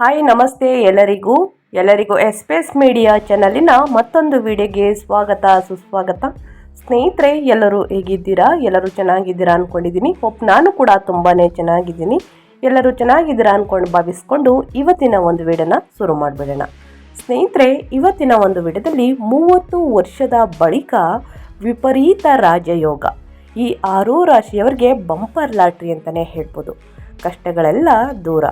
Hi ನಮಸ್ತೆ ಎಲ್ಲರಿಗೂ. ಎಲ್ಲರಿಗೂ ಎಸ್ಪೇಸ್ ಮೀಡಿಯಾ ಚಾನಲಿನ ಮತ್ತೊಂದು ವಿಡಿಯೋಗೆ ಸ್ವಾಗತ, ಸುಸ್ವಾಗತ. ಸ್ನೇಹಿತರೆ, ಎಲ್ಲರೂ ಹೇಗಿದ್ದೀರಾ? ಎಲ್ಲರೂ ಚೆನ್ನಾಗಿದ್ದೀರಾ ಅಂದ್ಕೊಂಡಿದ್ದೀನಿ ಒಪ್ ನಾನು ಕೂಡ ತುಂಬಾ ಚೆನ್ನಾಗಿದ್ದೀನಿ. ಎಲ್ಲರೂ ಚೆನ್ನಾಗಿದ್ದೀರಾ ಅಂದ್ಕೊಂಡು ಭಾವಿಸ್ಕೊಂಡು ಇವತ್ತಿನ ಒಂದು ವಿಡಿಯೋನ ಶುರು ಮಾಡಿಬಿಡೋಣ. ಸ್ನೇಹಿತರೆ, ಇವತ್ತಿನ ಒಂದು ವಿಡಿಯೋದಲ್ಲಿ ಮೂವತ್ತು ವರ್ಷದ ಬಳಿಕ ವಿಪರೀತ ರಾಜಯೋಗ. ಈ ಆರೂ ರಾಶಿಯವರಿಗೆ ಬಂಪರ್ ಲಾಟ್ರಿ ಅಂತಲೇ ಹೇಳ್ಬೋದು. ಕಷ್ಟಗಳೆಲ್ಲ ದೂರ.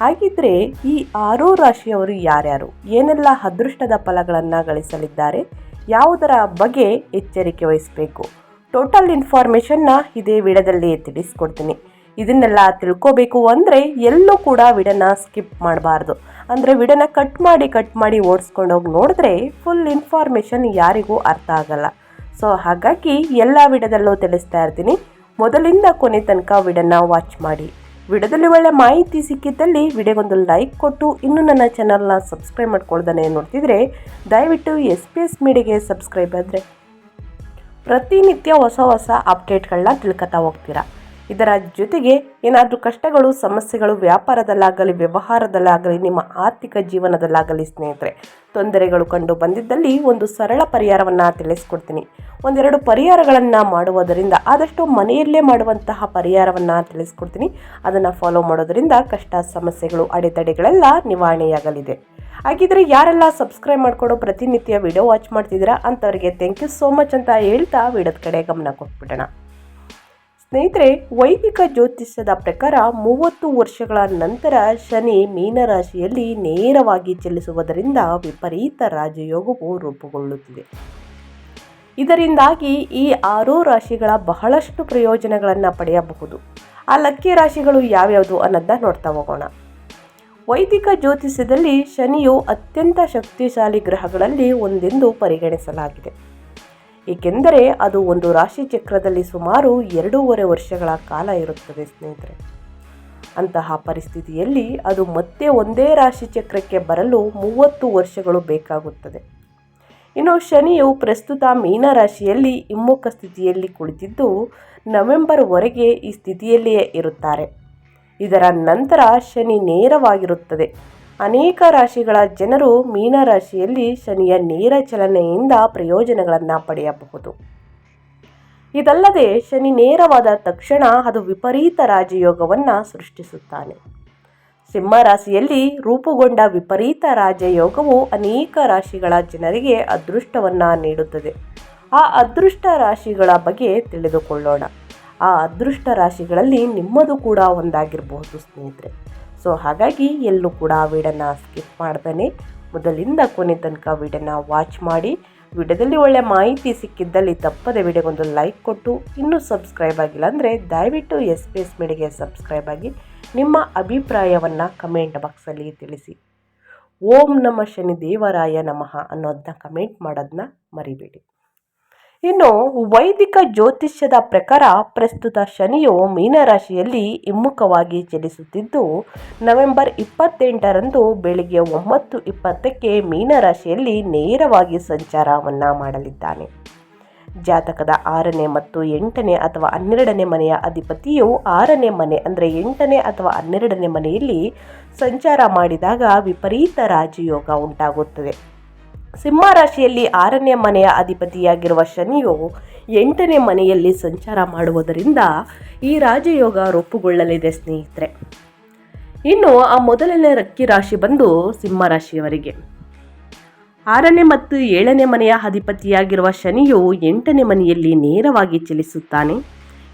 ಹಾಗಿದ್ರೆ ಈ ಆರೂ ರಾಶಿಯವರು ಯಾರ್ಯಾರು? ಏನೆಲ್ಲ ಅದೃಷ್ಟದ ಫಲಗಳನ್ನು ಗಳಿಸಲಿದ್ದಾರೆ? ಯಾವುದರ ಬಗ್ಗೆ ಎಚ್ಚರಿಕೆ ವಹಿಸಬೇಕು? ಟೋಟಲ್ ಇನ್ಫಾರ್ಮೇಷನ್ನ ಇದೇ ವಿಡಿಯೋದಲ್ಲಿ ತಿಳಿಸ್ಕೊಡ್ತೀನಿ. ಇದನ್ನೆಲ್ಲ ತಿಳ್ಕೋಬೇಕು ಅಂದರೆ ಎಲ್ಲೂ ಕೂಡ ವಿಡನ ಸ್ಕಿಪ್ ಮಾಡಬಾರ್ದು. ಅಂದರೆ ವಿಡನ ಕಟ್ ಮಾಡಿ ಕಟ್ ಮಾಡಿ ಓಡಿಸ್ಕೊಂಡು ಹೋಗಿ ನೋಡಿದ್ರೆ ಫುಲ್ ಇನ್ಫಾರ್ಮೇಷನ್ ಯಾರಿಗೂ ಅರ್ಥ ಆಗಲ್ಲ. ಸೊ ಹಾಗಾಗಿ ಎಲ್ಲ ವಿಡದಲ್ಲೂ ತಿಳಿಸ್ತಾ ಇರ್ತೀನಿ. ಮೊದಲಿಂದ ಕೊನೆ ತನಕ ವಿಡನ್ನ ವಾಚ್ ಮಾಡಿ. ವಿಡಿಯೋದಲ್ಲಿ ಒಳ್ಳೆ ಮಾಹಿತಿ ಸಿಕ್ಕಿದ್ದಲ್ಲಿ ವಿಡಿಯೋಗೊಂದು ಲೈಕ್ ಕೊಟ್ಟು ಇನ್ನೂ ನನ್ನ ಚಾನಲ್ನ ಸಬ್ಸ್ಕ್ರೈಬ್ ಮಾಡ್ಕೊಳ್ದೇ ನೋಡ್ತಿದ್ರೆ ದಯವಿಟ್ಟು ಎಸ್ ಪಿ ಎಸ್ ಮೀಡಿಯಾಗೆ ಸಬ್ಸ್ಕ್ರೈಬ್ ಆದರೆ ಪ್ರತಿನಿತ್ಯ ಹೊಸ ಹೊಸ ಅಪ್ಡೇಟ್ಗಳನ್ನ ತಿಳ್ಕೊತಾ ಹೋಗ್ತೀರಾ. ಇದರ ಜೊತೆಗೆ ಏನಾದರೂ ಕಷ್ಟಗಳು, ಸಮಸ್ಯೆಗಳು ವ್ಯಾಪಾರದಲ್ಲಾಗಲಿ, ವ್ಯವಹಾರದಲ್ಲಾಗಲಿ, ನಿಮ್ಮ ಆರ್ಥಿಕ ಜೀವನದಲ್ಲಾಗಲಿ ಸ್ನೇಹಿತರೆ, ತೊಂದರೆಗಳು ಕಂಡು ಬಂದಿದ್ದಲ್ಲಿ ಒಂದು ಸರಳ ಪರಿಹಾರವನ್ನು ತಿಳಿಸ್ಕೊಡ್ತೀನಿ. ಒಂದೆರಡು ಪರಿಹಾರಗಳನ್ನು ಮಾಡುವುದರಿಂದ, ಆದಷ್ಟು ಮನೆಯಲ್ಲೇ ಮಾಡುವಂತಹ ಪರಿಹಾರವನ್ನು ತಿಳಿಸ್ಕೊಡ್ತೀನಿ. ಅದನ್ನು ಫಾಲೋ ಮಾಡೋದರಿಂದ ಕಷ್ಟ, ಸಮಸ್ಯೆಗಳು, ಅಡೆತಡೆಗಳೆಲ್ಲ ನಿವಾರಣೆಯಾಗಲಿದೆ. ಹಾಗಿದ್ರೆ ಯಾರೆಲ್ಲ ಸಬ್ಸ್ಕ್ರೈಬ್ ಮಾಡಿಕೊಂಡು ಪ್ರತಿನಿತ್ಯ ವಿಡಿಯೋ ವಾಚ್ ಮಾಡ್ತಿದ್ದೀರಾ ಅಂತವರಿಗೆ ಥ್ಯಾಂಕ್ ಯು ಸೋ ಮಚ್ ಅಂತ ಹೇಳ್ತಾ ವಿಡಿಯೋದ ಕಡೆ ಗಮನ ಕೊಟ್ಬಿಡೋಣ. ಸ್ನೇಹಿತರೆ, ವೈದಿಕ ಜ್ಯೋತಿಷ್ಯದ ಪ್ರಕಾರ ಮೂವತ್ತು ವರ್ಷಗಳ ನಂತರ ಶನಿ ಮೀನರಾಶಿಯಲ್ಲಿ ನೇರವಾಗಿ ಚಲಿಸುವುದರಿಂದ ವಿಪರೀತ ರಾಜಯೋಗವು ರೂಪುಗೊಳ್ಳುತ್ತಿದೆ. ಇದರಿಂದಾಗಿ ಈ ಆರೂ ರಾಶಿಗಳ ಬಹಳಷ್ಟು ಪ್ರಯೋಜನಗಳನ್ನು ಪಡೆಯಬಹುದು. ಆ ಲಕ್ಕಿ ರಾಶಿಗಳು ಯಾವ್ಯಾವುದು ಅನ್ನೋದನ್ನ ನೋಡ್ತಾ ಹೋಗೋಣ. ವೈದಿಕ ಜ್ಯೋತಿಷ್ಯದಲ್ಲಿ ಶನಿಯು ಅತ್ಯಂತ ಶಕ್ತಿಶಾಲಿ ಗ್ರಹಗಳಲ್ಲಿ ಒಂದೆಂದು ಪರಿಗಣಿಸಲಾಗಿದೆ. ಏಕೆಂದರೆ ಅದು ಒಂದು ರಾಶಿ ಚಕ್ರದಲ್ಲಿ ಸುಮಾರು ಎರಡೂವರೆ ವರ್ಷಗಳ ಕಾಲ ಇರುತ್ತದೆ, ಸ್ನೇಹಿತರೆ. ಅಂತಹ ಪರಿಸ್ಥಿತಿಯಲ್ಲಿ ಅದು ಮತ್ತೆ ಒಂದೇ ರಾಶಿ ಚಕ್ರಕ್ಕೆ ಬರಲು ಮೂವತ್ತು ವರ್ಷಗಳು ಬೇಕಾಗುತ್ತದೆ. ಇನ್ನು ಶನಿಯು ಪ್ರಸ್ತುತ ಮೀನರಾಶಿಯಲ್ಲಿ ಹಿಮ್ಮುಖ ಸ್ಥಿತಿಯಲ್ಲಿ ಕುಳಿತಿದ್ದು ನವೆಂಬರ್ವರೆಗೆ ಈ ಸ್ಥಿತಿಯಲ್ಲಿಯೇ ಇರುತ್ತಾರೆ. ಇದರ ನಂತರ ಶನಿ ನೇರವಾಗಿರುತ್ತದೆ. ಅನೇಕ ರಾಶಿಗಳ ಜನರು ಮೀನರಾಶಿಯಲ್ಲಿ ಶನಿಯ ನೇರ ಚಲನೆಯಿಂದ ಪ್ರಯೋಜನಗಳನ್ನು ಪಡೆಯಬಹುದು. ಇದಲ್ಲದೆ ಶನಿ ನೇರವಾದ ತಕ್ಷಣ ಅದು ವಿಪರೀತ ರಾಜಯೋಗವನ್ನು ಸೃಷ್ಟಿಸುತ್ತಾನೆ. ಸಿಂಹರಾಶಿಯಲ್ಲಿ ರೂಪುಗೊಂಡ ವಿಪರೀತ ರಾಜಯೋಗವು ಅನೇಕ ರಾಶಿಗಳ ಜನರಿಗೆ ಅದೃಷ್ಟವನ್ನು ನೀಡುತ್ತದೆ. ಆ ಅದೃಷ್ಟ ರಾಶಿಗಳ ಬಗ್ಗೆ ತಿಳಿದುಕೊಳ್ಳೋಣ. ಆ ಅದೃಷ್ಟ ರಾಶಿಗಳಲ್ಲಿ ನಿಮ್ಮದು ಕೂಡ ಒಂದಾಗಿರಬಹುದು ಸ್ನೇಹಿತರೆ. ಸೊ ಹಾಗಾಗಿ ಎಲ್ಲೂ ಕೂಡ ವಿಡನ್ನ ಸ್ಕಿಪ್ ಮಾಡ್ದೇ ಮೊದಲಿಂದ ಕೊನೆ ತನಕ ವಿಡನ್ನ ವಾಚ್ ಮಾಡಿ. ವಿಡಿಯೋದಲ್ಲಿ ಒಳ್ಳೆ ಮಾಹಿತಿ ಸಿಕ್ಕಿದ್ದಲ್ಲಿ ತಪ್ಪದೆ ವಿಡಿಯೋಗೊಂದು ಲೈಕ್ ಕೊಟ್ಟು, ಇನ್ನೂ ಸಬ್ಸ್ಕ್ರೈಬ್ ಆಗಿಲ್ಲ ಅಂದರೆ ದಯವಿಟ್ಟು ಎಸ್ ಪಿ ಎಸ್ ಮೀಡಿಗೆ ಸಬ್ಸ್ಕ್ರೈಬ್ ಆಗಿ ನಿಮ್ಮ ಅಭಿಪ್ರಾಯವನ್ನು ಕಮೆಂಟ್ ಬಾಕ್ಸಲ್ಲಿ ತಿಳಿಸಿ. ಓಂ ನಮ ಶನಿ ದೇವರಾಯ ನಮಃ ಅನ್ನೋದನ್ನ ಕಮೆಂಟ್ ಮಾಡೋದನ್ನ ಮರಿಬೇಡಿ. ಇನ್ನು ವೈದಿಕ ಜ್ಯೋತಿಷ್ಯದ ಪ್ರಕಾರ ಪ್ರಸ್ತುತ ಶನಿಯು ಮೀನರಾಶಿಯಲ್ಲಿ ಹಿಮ್ಮುಖವಾಗಿ ಚಲಿಸುತ್ತಿದ್ದು ನವೆಂಬರ್ ಇಪ್ಪತ್ತೆಂಟರಂದು ಬೆಳಿಗ್ಗೆ ಒಂಬತ್ತು ಇಪ್ಪತ್ತಕ್ಕೆ ಮೀನರಾಶಿಯಲ್ಲಿ ನೇರವಾಗಿ ಸಂಚಾರವನ್ನು ಮಾಡಲಿದ್ದಾನೆ. ಜಾತಕದ ಆರನೇ ಮತ್ತು ಎಂಟನೇ ಅಥವಾ ಹನ್ನೆರಡನೇ ಮನೆಯ ಅಧಿಪತಿಯು ಆರನೇ ಮನೆ ಅಂದರೆ ಎಂಟನೇ ಅಥವಾ ಹನ್ನೆರಡನೇ ಮನೆಯಲ್ಲಿ ಸಂಚಾರ ಮಾಡಿದಾಗ ವಿಪರೀತ ರಾಜಯೋಗ ಉಂಟಾಗುತ್ತದೆ. ಸಿಂಹ ರಾಶಿಯಲ್ಲಿ ಆರನೇ ಮನೆಯ ಅಧಿಪತಿಯಾಗಿರುವ ಶನಿಯು ಎಂಟನೇ ಮನೆಯಲ್ಲಿ ಸಂಚಾರ ಮಾಡುವುದರಿಂದ ಈ ರಾಜಯೋಗ ರೂಪುಗೊಳ್ಳಲಿದೆ, ಸ್ನೇಹಿತರೆ. ಇನ್ನು ಆ ಮೊದಲನೇ ರಕ್ಕಿ ರಾಶಿ ಬಂದು ಸಿಂಹ ರಾಶಿಯವರಿಗೆ. ಆರನೇ ಮತ್ತು ಏಳನೇ ಮನೆಯ ಅಧಿಪತಿಯಾಗಿರುವ ಶನಿಯು ಎಂಟನೇ ಮನೆಯಲ್ಲಿ ನೇರವಾಗಿ ಚಲಿಸುತ್ತಾನೆ.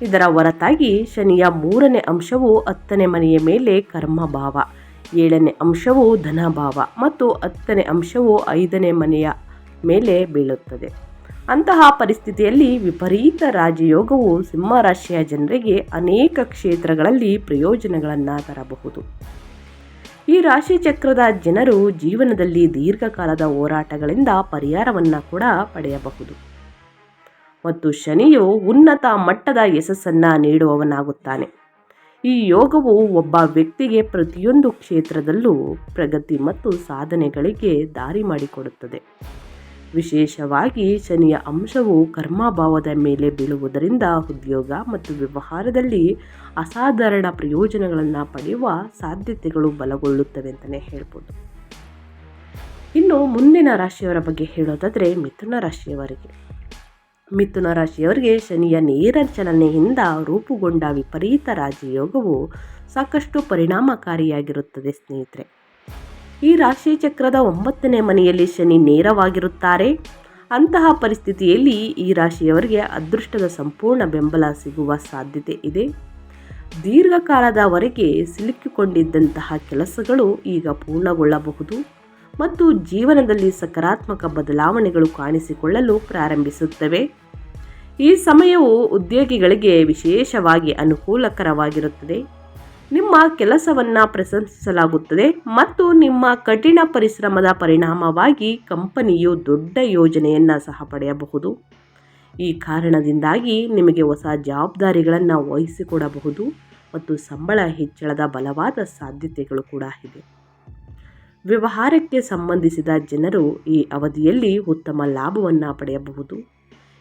ಇದರ ಹೊರತಾಗಿ ಶನಿಯ ಮೂರನೇ ಅಂಶವು ಹತ್ತನೇ ಮನೆಯ ಮೇಲೆ ಕರ್ಮಭಾವ. ಏಳನೇ ಅಂಶವು ಧನಭಾವ ಮತ್ತು ಹತ್ತನೇ ಅಂಶವು ಐದನೇ ಮನೆಯ ಮೇಲೆ ಬೀಳುತ್ತದೆ. ಅಂತಹ ಪರಿಸ್ಥಿತಿಯಲ್ಲಿ ವಿಪರೀತ ರಾಜಯೋಗವು ಸಿಂಹರಾಶಿಯ ಜನರಿಗೆ ಅನೇಕ ಕ್ಷೇತ್ರಗಳಲ್ಲಿ ಪ್ರಯೋಜನಗಳನ್ನು ತರಬಹುದು. ಈ ರಾಶಿ ಚಕ್ರದ ಜನರು ಜೀವನದಲ್ಲಿ ದೀರ್ಘಕಾಲದ ಹೋರಾಟಗಳಿಂದ ಪರಿಹಾರವನ್ನು ಕೂಡ ಪಡೆಯಬಹುದು. ಮತ್ತು ಶನಿಯು ಉನ್ನತ ಮಟ್ಟದ ಯಶಸ್ಸನ್ನು ನೀಡುವವನಾಗುತ್ತಾನೆ. ಈ ಯೋಗವು ಒಬ್ಬ ವ್ಯಕ್ತಿಗೆ ಪ್ರತಿಯೊಂದು ಕ್ಷೇತ್ರದಲ್ಲೂ ಪ್ರಗತಿ ಮತ್ತು ಸಾಧನೆಗಳಿಗೆ ದಾರಿ ಮಾಡಿಕೊಡುತ್ತದೆ. ವಿಶೇಷವಾಗಿ ಶನಿಯ ಅಂಶವು ಕರ್ಮಭಾವದ ಮೇಲೆ ಬೀಳುವುದರಿಂದ ಉದ್ಯೋಗ ಮತ್ತು ವ್ಯವಹಾರದಲ್ಲಿ ಅಸಾಧಾರಣ ಪ್ರಯೋಜನಗಳನ್ನು ಪಡೆಯುವ ಸಾಧ್ಯತೆಗಳು ಬಲಗೊಳ್ಳುತ್ತವೆ ಅಂತಲೇ ಹೇಳ್ಬೋದು. ಇನ್ನು ಮುಂದಿನ ರಾಶಿಯವರ ಬಗ್ಗೆ ಹೇಳೋದಾದರೆ ಮಿಥುನ ರಾಶಿಯವರಿಗೆ. ಮಿಥುನ ರಾಶಿಯವರಿಗೆ ಶನಿಯ ನೇರ ಚಲನೆಯಿಂದ ರೂಪುಗೊಂಡ ವಿಪರೀತ ರಾಜಯೋಗವು ಸಾಕಷ್ಟು ಪರಿಣಾಮಕಾರಿಯಾಗಿರುತ್ತದೆ, ಸ್ನೇಹಿತರೆ. ಈ ರಾಶಿ ಚಕ್ರದ ಒಂಬತ್ತನೇ ಮನೆಯಲ್ಲಿ ಶನಿ ನೇರವಾಗಿರುತ್ತಾರೆ. ಅಂತಹ ಪರಿಸ್ಥಿತಿಯಲ್ಲಿ ಈ ರಾಶಿಯವರಿಗೆ ಅದೃಷ್ಟದ ಸಂಪೂರ್ಣ ಬೆಂಬಲ ಸಿಗುವ ಸಾಧ್ಯತೆ ಇದೆ. ದೀರ್ಘಕಾಲದವರೆಗೆ ಸಿಲುಕಿಕೊಂಡಿದ್ದಂತಹ ಕೆಲಸಗಳು ಈಗ ಪೂರ್ಣಗೊಳ್ಳಬಹುದು. ಮತ್ತು ಜೀವನದಲ್ಲಿ ಸಕಾರಾತ್ಮಕ ಬದಲಾವಣೆಗಳು ಕಾಣಿಸಿಕೊಳ್ಳಲು ಪ್ರಾರಂಭಿಸುತ್ತವೆ. ಈ ಸಮಯವು ಉದ್ಯೋಗಿಗಳಿಗೆ ವಿಶೇಷವಾಗಿ ಅನುಕೂಲಕರವಾಗಿರುತ್ತದೆ. ನಿಮ್ಮ ಕೆಲಸವನ್ನು ಪ್ರಶಂಸಿಸಲಾಗುತ್ತದೆ ಮತ್ತು ನಿಮ್ಮ ಕಠಿಣ ಪರಿಶ್ರಮದ ಪರಿಣಾಮವಾಗಿ ಕಂಪನಿಯು ದೊಡ್ಡ ಯೋಜನೆಯನ್ನು ಸಹ ಪಡೆಯಬಹುದು. ಈ ಕಾರಣದಿಂದಾಗಿ ನಿಮಗೆ ಹೊಸ ಜವಾಬ್ದಾರಿಗಳನ್ನು ವಹಿಸಿಕೊಡಬಹುದು ಮತ್ತು ಸಂಬಳ ಹೆಚ್ಚಳದ ಬಲವಾದ ಸಾಧ್ಯತೆಗಳು ಕೂಡ ಇದೆ. ವ್ಯವಹಾರಕ್ಕೆ ಸಂಬಂಧಿಸಿದ ಜನರು ಈ ಅವಧಿಯಲ್ಲಿ ಉತ್ತಮ ಲಾಭವನ್ನು ಪಡೆಯಬಹುದು.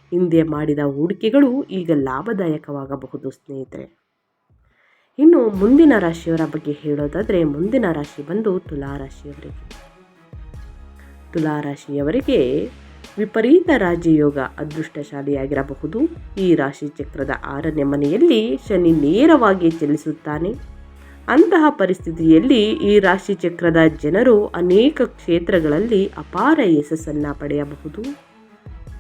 ಹಿಂದೆ ಮಾಡಿದ ಹೂಡಿಕೆಗಳು ಈಗ ಲಾಭದಾಯಕವಾಗಬಹುದು, ಸ್ನೇಹಿತರೆ. ಇನ್ನು ಮುಂದಿನ ರಾಶಿಯವರ ಬಗ್ಗೆ ಹೇಳೋದಾದರೆ, ಮುಂದಿನ ರಾಶಿ ಬಂದು ತುಲಾ ತುಲಾರಾಶಿಯವರಿಗೆ ತುಲಾ ರಾಶಿಯವರಿಗೆ ವಿಪರೀತ ರಾಜಯೋಗ ಅದೃಷ್ಟಶಾಲಿಯಾಗಿರಬಹುದು. ಈ ರಾಶಿ ಚಕ್ರದ ಆರನೇ ಮನೆಯಲ್ಲಿ ಶನಿ ನೇರವಾಗಿ ಚಲಿಸುತ್ತಾನೆ. ಅಂತಹ ಪರಿಸ್ಥಿತಿಯಲ್ಲಿ ಈ ರಾಶಿ ಚಕ್ರದ ಜನರು ಅನೇಕ ಕ್ಷೇತ್ರಗಳಲ್ಲಿ ಅಪಾರ ಯಶಸ್ಸನ್ನು ಪಡೆಯಬಹುದು.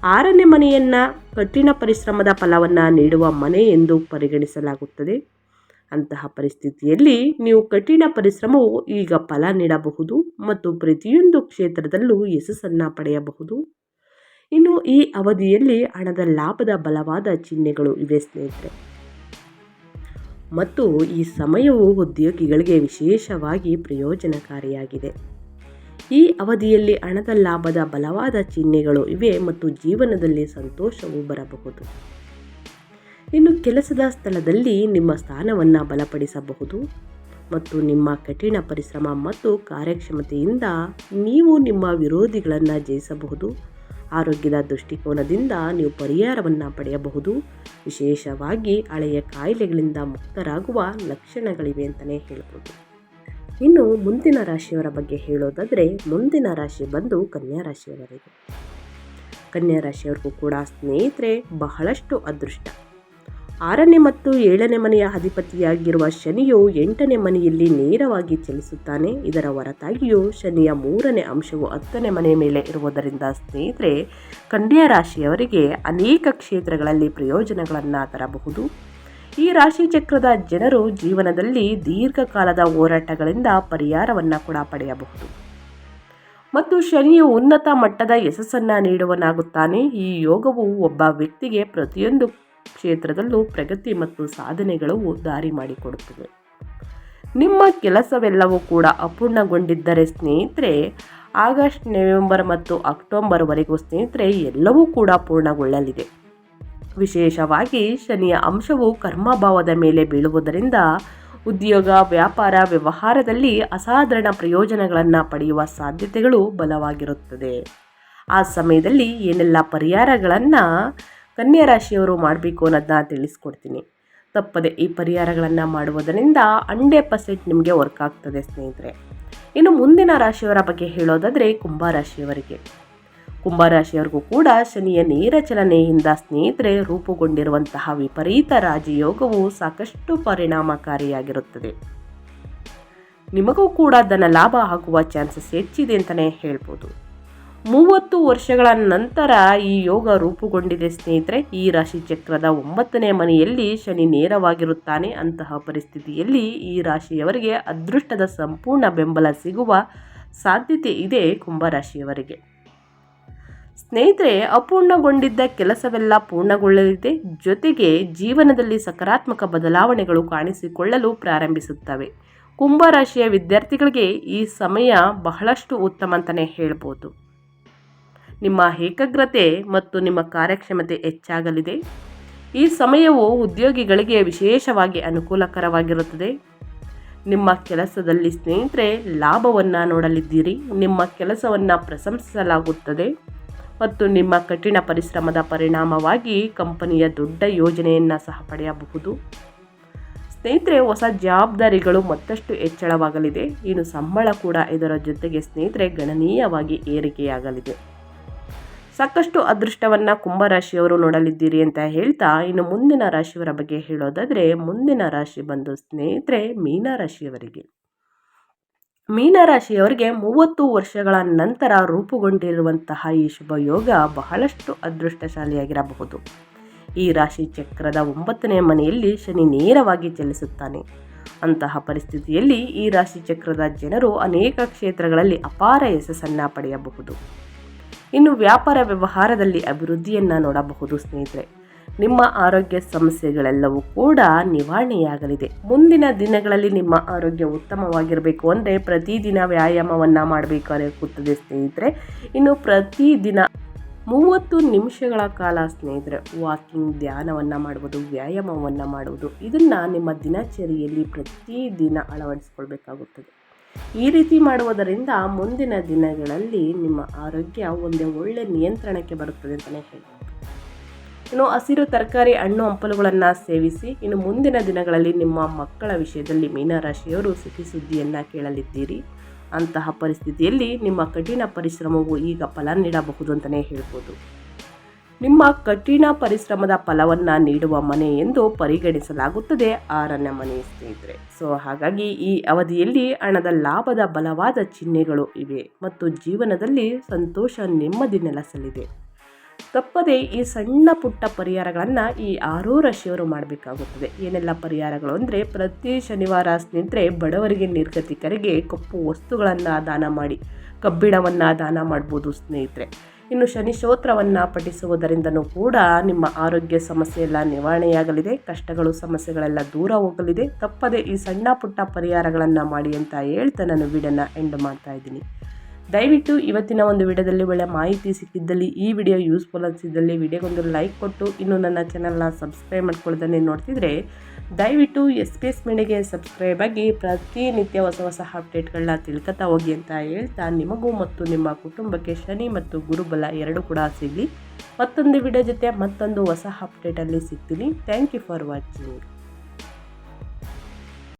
ಆರನೇ ಮನೆಯನ್ನು ಕಠಿಣ ಪರಿಶ್ರಮದ ಫಲವನ್ನು ನೀಡುವ ಮನೆ ಎಂದು ಪರಿಗಣಿಸಲಾಗುತ್ತದೆ. ಅಂತಹ ಪರಿಸ್ಥಿತಿಯಲ್ಲಿ ನೀವು ಕಠಿಣ ಪರಿಶ್ರಮವು ಈಗ ಫಲ ನೀಡಬಹುದು ಮತ್ತು ಪ್ರತಿಯೊಂದು ಕ್ಷೇತ್ರದಲ್ಲೂ ಯಶಸ್ಸನ್ನು ಪಡೆಯಬಹುದು. ಇನ್ನು ಈ ಅವಧಿಯಲ್ಲಿ ಹಣದ ಲಾಭದ ಬಲವಾದ ಚಿಹ್ನೆಗಳು ಇವೆ ಸ್ನೇಹಿತರೆ. ಮತ್ತು ಈ ಸಮಯವು ಉದ್ಯೋಗಿಗಳಿಗೆ ವಿಶೇಷವಾಗಿ ಪ್ರಯೋಜನಕಾರಿಯಾಗಿದೆ. ಈ ಅವಧಿಯಲ್ಲಿ ಹಣದ ಲಾಭದ ಬಲವಾದ ಚಿಹ್ನೆಗಳು ಇವೆ ಮತ್ತು ಜೀವನದಲ್ಲಿ ಸಂತೋಷವು ಬರಬಹುದು. ಇನ್ನು ಕೆಲಸದ ಸ್ಥಳದಲ್ಲಿ ನಿಮ್ಮ ಸ್ಥಾನವನ್ನು ಬಲಪಡಿಸಬಹುದು ಮತ್ತು ನಿಮ್ಮ ಕಠಿಣ ಪರಿಶ್ರಮ ಮತ್ತು ಕಾರ್ಯಕ್ಷಮತೆಯಿಂದ ನೀವು ನಿಮ್ಮ ವಿರೋಧಿಗಳನ್ನು ಜಯಿಸಬಹುದು. ಆರೋಗ್ಯದ ದೃಷ್ಟಿಕೋನದಿಂದ ನೀವು ಪರಿಹಾರವನ್ನು ಪಡೆಯಬಹುದು. ವಿಶೇಷವಾಗಿ ಹಳೆಯ ಕಾಯಿಲೆಗಳಿಂದ ಮುಕ್ತರಾಗುವ ಲಕ್ಷಣಗಳಿವೆ ಅಂತಲೇ ಹೇಳ್ಬೋದು. ಇನ್ನು ಮುಂದಿನ ರಾಶಿಯವರ ಬಗ್ಗೆ ಹೇಳೋದಾದರೆ ಮುಂದಿನ ರಾಶಿ ಬಂದು ಕನ್ಯಾ ರಾಶಿಯವರಿಗೆ ಕನ್ಯಾ ರಾಶಿಯವರಿಗೂ ಕೂಡ ಸ್ನೇಹಿತರೆ ಬಹಳಷ್ಟು ಅದೃಷ್ಟ. ಆರನೇ ಮತ್ತು ಏಳನೇ ಮನೆಯ ಅಧಿಪತಿಯಾಗಿರುವ ಶನಿಯು ಎಂಟನೇ ಮನೆಯಲ್ಲಿ ನೇರವಾಗಿ ಚಲಿಸುತ್ತಾನೆ. ಇದರ ಹೊರತಾಗಿಯೂ ಶನಿಯ ಮೂರನೇ ಅಂಶವು ಹತ್ತನೇ ಮನೆಯ ಮೇಲೆ ಇರುವುದರಿಂದ ಸ್ನೇಹಿತರೆ, ಕನ್ಯಾ ರಾಶಿಯವರಿಗೆ ಅನೇಕ ಕ್ಷೇತ್ರಗಳಲ್ಲಿ ಪ್ರಯೋಜನಗಳನ್ನು ತರಬಹುದು. ಈ ರಾಶಿ ಚಕ್ರದ ಜನರು ಜೀವನದಲ್ಲಿ ದೀರ್ಘಕಾಲದ ಹೋರಾಟಗಳಿಂದ ಪರಿಹಾರವನ್ನು ಕೂಡ ಪಡೆಯಬಹುದು. ಮತ್ತು ಶನಿಯು ಉನ್ನತ ಮಟ್ಟದ ಯಶಸ್ಸನ್ನು ನೀಡುವನಾಗುತ್ತಾನೆ. ಈ ಯೋಗವು ಒಬ್ಬ ವ್ಯಕ್ತಿಗೆ ಪ್ರತಿಯೊಂದು ಕ್ಷೇತ್ರದಲ್ಲೂ ಪ್ರಗತಿ ಮತ್ತು ಸಾಧನೆಗಳು ದಾರಿ ಮಾಡಿಕೊಡುತ್ತದೆ ನಿಮ್ಮ ಕೆಲಸವೆಲ್ಲವೂ ಕೂಡ ಅಪೂರ್ಣಗೊಂಡಿದ್ದರೆ ಸ್ನೇಹಿತರೆ, ಆಗಸ್ಟ್, ನವೆಂಬರ್ ಮತ್ತು ಅಕ್ಟೋಬರ್ವರೆಗೂ ಸ್ನೇಹಿತರೆ, ಎಲ್ಲವೂ ಕೂಡ ಪೂರ್ಣಗೊಳ್ಳಲಿದೆ. ವಿಶೇಷವಾಗಿ ಶನಿಯ ಅಂಶವು ಕರ್ಮಭಾವದ ಮೇಲೆ ಬೀಳುವುದರಿಂದ ಉದ್ಯೋಗ, ವ್ಯಾಪಾರ, ವ್ಯವಹಾರದಲ್ಲಿ ಅಸಾಧಾರಣ ಪ್ರಯೋಜನಗಳನ್ನು ಪಡೆಯುವ ಸಾಧ್ಯತೆಗಳು ಬಲವಾಗಿರುತ್ತದೆ. ಆ ಸಮಯದಲ್ಲಿ ಏನೆಲ್ಲ ಪರಿಹಾರಗಳನ್ನು ಕನ್ಯಾ ರಾಶಿಯವರು ಮಾಡಬೇಕು ಅನ್ನೋದನ್ನ ತಿಳಿಸ್ಕೊಡ್ತೀನಿ. ತಪ್ಪದೆ ಈ ಪರಿಹಾರಗಳನ್ನು ಮಾಡುವುದರಿಂದ ಹಂಡ್ರೆಡ್ ಪರ್ಸೆಂಟ್ ನಿಮಗೆ ವರ್ಕ್ ಆಗ್ತದೆ ಸ್ನೇಹಿತರೆ. ಇನ್ನು ಮುಂದಿನ ರಾಶಿಯವರ ಬಗ್ಗೆ ಹೇಳೋದಾದರೆ ಕುಂಭರಾಶಿಯವರಿಗೆ ಕುಂಭರಾಶಿಯವರಿಗೂ ಕೂಡ ಶನಿಯ ನೇರ ಚಲನೆಯಿಂದ ಸ್ನೇಹಿತರೆ ರೂಪುಗೊಂಡಿರುವಂತಹ ವಿಪರೀತ ರಾಜಯೋಗವು ಸಾಕಷ್ಟು ಪರಿಣಾಮಕಾರಿಯಾಗಿರುತ್ತದೆ. ನಿಮಗೂ ಕೂಡ ಅದನ್ನು ಲಾಭ ಆಗುವ ಚಾನ್ಸಸ್ ಹೆಚ್ಚಿದೆ ಅಂತಲೇ ಹೇಳ್ಬೋದು. ಮೂವತ್ತು ವರ್ಷಗಳ ನಂತರ ಈ ಯೋಗ ರೂಪುಗೊಂಡಿದೆ ಸ್ನೇಹಿತರೆ. ಈ ರಾಶಿ ಚಕ್ರದ ಒಂಬತ್ತನೇ ಮನೆಯಲ್ಲಿ ಶನಿ ನೇರವಾಗಿರುತ್ತಾನೆ ಅಂತಹ ಪರಿಸ್ಥಿತಿಯಲ್ಲಿ ಈ ರಾಶಿಯವರಿಗೆ ಅದೃಷ್ಟದ ಸಂಪೂರ್ಣ ಬೆಂಬಲ ಸಿಗುವ ಸಾಧ್ಯತೆ ಇದೆ ಕುಂಭರಾಶಿಯವರಿಗೆ ಸ್ನೇಹಿತರೆ, ಅಪೂರ್ಣಗೊಂಡಿದ್ದ ಕೆಲಸವೆಲ್ಲ ಪೂರ್ಣಗೊಳ್ಳಲಿದೆ. ಜೊತೆಗೆ ಜೀವನದಲ್ಲಿ ಸಕಾರಾತ್ಮಕ ಬದಲಾವಣೆಗಳು ಕಾಣಿಸಿಕೊಳ್ಳಲು ಪ್ರಾರಂಭಿಸುತ್ತವೆ. ಕುಂಭರಾಶಿಯ ವಿದ್ಯಾರ್ಥಿಗಳಿಗೆ ಈ ಸಮಯ ಬಹಳಷ್ಟು ಉತ್ತಮ ಅಂತಲೇ ಹೇಳ್ಬೋದು. ನಿಮ್ಮ ಏಕಾಗ್ರತೆ ಮತ್ತು ನಿಮ್ಮ ಕಾರ್ಯಕ್ಷಮತೆ ಹೆಚ್ಚಾಗಲಿದೆ. ಈ ಸಮಯವು ಉದ್ಯೋಗಿಗಳಿಗೆ ವಿಶೇಷವಾಗಿ ಅನುಕೂಲಕರವಾಗಿರುತ್ತದೆ. ನಿಮ್ಮ ಕೆಲಸದಲ್ಲಿ ಸ್ನೇಹಿತರೆ, ಲಾಭವನ್ನು ನೋಡಲಿದ್ದೀರಿ. ನಿಮ್ಮ ಕೆಲಸವನ್ನು ಪ್ರಶಂಸಿಸಲಾಗುತ್ತದೆ. ಮತ್ತು ನಿಮ್ಮ ಕಠಿಣ ಪರಿಶ್ರಮದ ಪರಿಣಾಮವಾಗಿ ಕಂಪನಿಯ ದೊಡ್ಡ ಯೋಜನೆಯನ್ನು ಸಹ ಪಡೆಯಬಹುದು. ಸ್ನೇಹಿತರೆ, ಹೊಸ ಜವಾಬ್ದಾರಿಗಳು ಮತ್ತಷ್ಟು ಹೆಚ್ಚಳವಾಗಲಿದೆ. ಇನ್ನು ಸಂಬಳ ಕೂಡ ಇದರ ಜೊತೆಗೆ ಸ್ನೇಹಿತರೆ ಗಣನೀಯವಾಗಿ ಏರಿಕೆಯಾಗಲಿದೆ. ಸಾಕಷ್ಟು ಅದೃಷ್ಟವನ್ನು ಕುಂಭರಾಶಿಯವರು ನೋಡಲಿದ್ದೀರಿ ಅಂತ ಹೇಳ್ತಾ ಇನ್ನು ಮುಂದಿನ ರಾಶಿಯವರ ಬಗ್ಗೆ ಹೇಳೋದಾದರೆ ಮುಂದಿನ ರಾಶಿ ಬಂದು ಸ್ನೇಹಿತರೆ ಮೀನರಾಶಿಯವರಿಗೆ ಮೀನರಾಶಿಯವರಿಗೆ ಮೂವತ್ತು ವರ್ಷಗಳ ನಂತರ ರೂಪುಗೊಂಡಿರುವಂತಹ ಈ ಶುಭ ಯೋಗ ಬಹಳಷ್ಟು ಅದೃಷ್ಟಶಾಲಿಯಾಗಿರಬಹುದು. ಈ ರಾಶಿ ಚಕ್ರದ ಒಂಬತ್ತನೇ ಮನೆಯಲ್ಲಿ ಶನಿ ನೇರವಾಗಿ ಚಲಿಸುತ್ತಾನೆ. ಅಂತಹ ಪರಿಸ್ಥಿತಿಯಲ್ಲಿ ಈ ರಾಶಿ ಚಕ್ರದ ಜನರು ಅನೇಕ ಕ್ಷೇತ್ರಗಳಲ್ಲಿ ಅಪಾರ ಯಶಸ್ಸನ್ನು ಪಡೆಯಬಹುದು. ಇನ್ನು ವ್ಯಾಪಾರ ವ್ಯವಹಾರದಲ್ಲಿ ಅಭಿವೃದ್ಧಿಯನ್ನು ನೋಡಬಹುದು ಸ್ನೇಹಿತರೆ. ನಿಮ್ಮ ಆರೋಗ್ಯ ಸಮಸ್ಯೆಗಳೆಲ್ಲವೂ ಕೂಡ ನಿವಾರಣೆಯಾಗಲಿದೆ. ಮುಂದಿನ ದಿನಗಳಲ್ಲಿ ನಿಮ್ಮ ಆರೋಗ್ಯ ಉತ್ತಮವಾಗಿರಬೇಕು ಅಂದರೆ ಪ್ರತಿದಿನ ವ್ಯಾಯಾಮವನ್ನು ಮಾಡಬೇಕಾಗುತ್ತದೆ ಸ್ನೇಹಿತರೆ. ಇನ್ನು ಪ್ರತಿದಿನ ಮೂವತ್ತು ನಿಮಿಷಗಳ ಕಾಲ ಸ್ನೇಹಿತರೆ, ವಾಕಿಂಗ್, ಧ್ಯಾನವನ್ನು ಮಾಡುವುದು ವ್ಯಾಯಾಮವನ್ನು ಮಾಡುವುದು. ಇದನ್ನು ನಿಮ್ಮ ದಿನಚರಿಯಲ್ಲಿ ಪ್ರತಿದಿನ ಅಳವಡಿಸಿಕೊಳ್ಬೇಕಾಗುತ್ತದೆ. ಈ ರೀತಿ ಮಾಡುವುದರಿಂದ ಮುಂದಿನ ದಿನಗಳಲ್ಲಿ ನಿಮ್ಮ ಆರೋಗ್ಯ ಒಂದೇ ಒಳ್ಳೆ ನಿಯಂತ್ರಣಕ್ಕೆ ಬರುತ್ತದೆ ಅಂತಲೇ ಹೇಳ್ಬೋದು. ಇನ್ನು ಹಸಿರು ತರಕಾರಿ, ಹಣ್ಣು, ಹಂಪಲುಗಳನ್ನು ಸೇವಿಸಿ, ಇನ್ನು ಮುಂದಿನ ದಿನಗಳಲ್ಲಿ ನಿಮ್ಮ ಮಕ್ಕಳ ವಿಷಯದಲ್ಲಿ ಮೀನರಾಶಿಯವರು ಸುಖಿ ಸುದ್ದಿಯನ್ನು ಕೇಳಲಿದ್ದೀರಿ. ಅಂತಹ ಪರಿಸ್ಥಿತಿಯಲ್ಲಿ ನಿಮ್ಮ ಕಠಿಣ ಪರಿಶ್ರಮವು ಈಗ ಫಲ ನೀಡಬಹುದು ಅಂತಲೇ ಹೇಳ್ಬೋದು. ನಿಮ್ಮ ಕಠಿಣ ಪರಿಶ್ರಮದ ಫಲವನ್ನು ನೀಡುವ ಮನೆ ಎಂದು ಪರಿಗಣಿಸಲಾಗುತ್ತದೆ ಆರನೇ ಮನೆ ಸ್ನೇಹಿತರೆ. ಸೊ ಹಾಗಾಗಿ ಈ ಅವಧಿಯಲ್ಲಿ ಹಣದ ಲಾಭದ ಬಲವಾದ ಚಿಹ್ನೆಗಳು ಇವೆ ಮತ್ತು ಜೀವನದಲ್ಲಿ ಸಂತೋಷ ನೆಮ್ಮದಿ ನೆಲೆಸಲಿದೆ. ತಪ್ಪದೆ ಈ ಸಣ್ಣ ಪುಟ್ಟ ಪರಿಹಾರಗಳನ್ನು ಈ ಆರೂ ರಾಶಿಯವರು ಮಾಡಬೇಕಾಗುತ್ತದೆ. ಏನೆಲ್ಲ ಪರಿಹಾರಗಳು ಅಂದರೆ, ಪ್ರತಿ ಶನಿವಾರ ಸ್ನೇಹಿತರೆ ಬಡವರಿಗೆ ನಿರ್ಗತಿಕರಿಗೆ ಕಪ್ಪು ವಸ್ತುಗಳನ್ನು ದಾನ ಮಾಡಿ, ಕಬ್ಬಿಣವನ್ನು ದಾನ ಮಾಡ್ಬೋದು ಸ್ನೇಹಿತರೆ. ಇನ್ನು ಶನಿ ಸ್ತೋತ್ರವನ್ನು ಪಠಿಸುವುದರಿಂದನೂ ಕೂಡ ನಿಮ್ಮ ಆರೋಗ್ಯ ಸಮಸ್ಯೆ ಎಲ್ಲ ನಿವಾರಣೆಯಾಗಲಿದೆ. ಕಷ್ಟಗಳು, ಸಮಸ್ಯೆಗಳೆಲ್ಲ ದೂರ ಹೋಗಲಿದೆ. ತಪ್ಪದೆ ಈ ಸಣ್ಣ ಪುಟ್ಟ ಪರಿಹಾರಗಳನ್ನು ಮಾಡಿ ಅಂತ ಹೇಳ್ತಾ ನಾನು ವಿಡಿಯೋನ ಎಂಡ್ ಮಾಡ್ತಾ ಇದ್ದೀನಿ. ದಯವಿಟ್ಟು ಇವತ್ತಿನ ಒಂದು ವಿಡಿಯೋದಲ್ಲಿ ಒಳ್ಳೆ ಮಾಹಿತಿ ಸಿಕ್ಕಿದ್ದಲ್ಲಿ, ಈ ವಿಡಿಯೋ ಯೂಸ್ಫುಲ್ ಅನಿಸಿದ್ದಲ್ಲಿ, ವಿಡಿಯೋಗೊಂದು ಲೈಕ್ ಕೊಟ್ಟು ಇನ್ನು ನನ್ನ ಚಾನಲ್ನ ಸಬ್ಸ್ಕ್ರೈಬ್ ಮಾಡ್ಕೊಳ್ಳೋದನ್ನೇ ನೋಡ್ತಿದ್ರೆ ದಯವಿಟ್ಟು ಎಸ್ ಪಿ ಎಸ್ ಮೀಡಿಯಾಗೆ ಸಬ್ಸ್ಕ್ರೈಬ್ ಆಗಿ ಪ್ರತಿನಿತ್ಯ ಹೊಸ ಹೊಸ ಅಪ್ಡೇಟ್ಗಳನ್ನ ತಿಳ್ಕೊತಾ ಹೋಗಿ ಅಂತ ಹೇಳ್ತಾ ನಿಮಗೂ ಮತ್ತು ನಿಮ್ಮ ಕುಟುಂಬಕ್ಕೆ ಶನಿ ಮತ್ತು ಗುರುಬಲ ಎರಡು ಕೂಡ ಸಿಗಲಿ. ಮತ್ತೊಂದು ವಿಡಿಯೋ ಜೊತೆ ಮತ್ತೊಂದು ಹೊಸ ಅಪ್ಡೇಟಲ್ಲಿ ಸಿಗ್ತೀನಿ. Thank you for watching